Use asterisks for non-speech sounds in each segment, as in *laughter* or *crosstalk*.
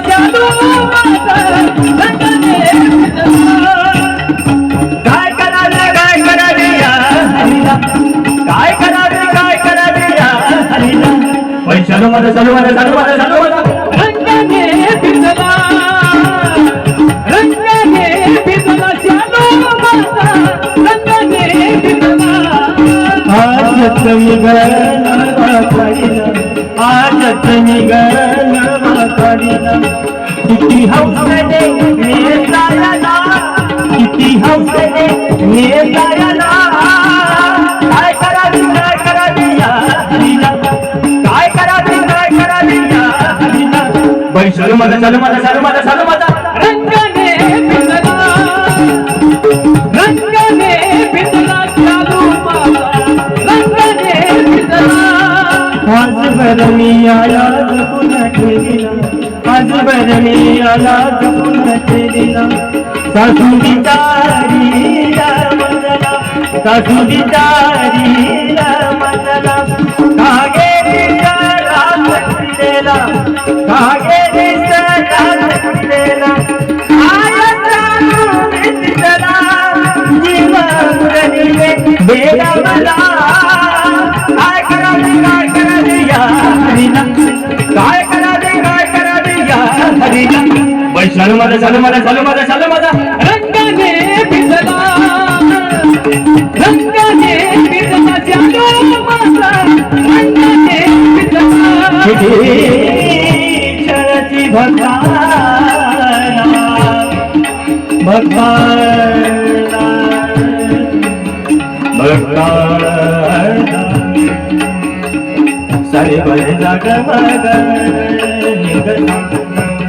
चालू माझा रंगाने काय करावे काय करावे या काय करावे काय करावे या चालू माझा चालू माझा चालू माझा रंगाने भिजला रंगाने भिजला चालू माझा रंगाने भिजला आजच निघाला हौसले मेरे सारा कितनी हौसले मेरे सारा चलो मत चलो मत चलो मत चलो मत। रंग ने बिंदला रंग ने बिंदला चालू माता। रंग ने बिंदला। आज भर मिया याद को न ठेला आज बर आला जपून ठेविला सासू बिचारीला सासू बिचारीला हरीला चालू माझा चालू माझा चालू माझा चालू माझा. रंगाने भिजला. रंगाने भिजला चालू माझा. रंगाने भिजला. शरती भक्ताला भक्ताला भक्ताला सारे बरे जाग मग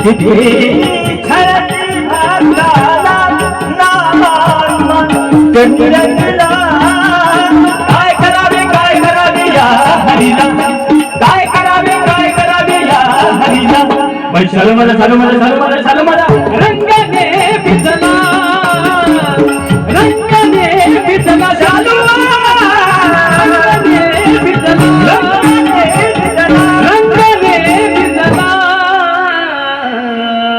*laughs* काय करावे काय करावे या हरीला? काय करावे काय करावे या हरीला? माझा चालू माझा चालू माझा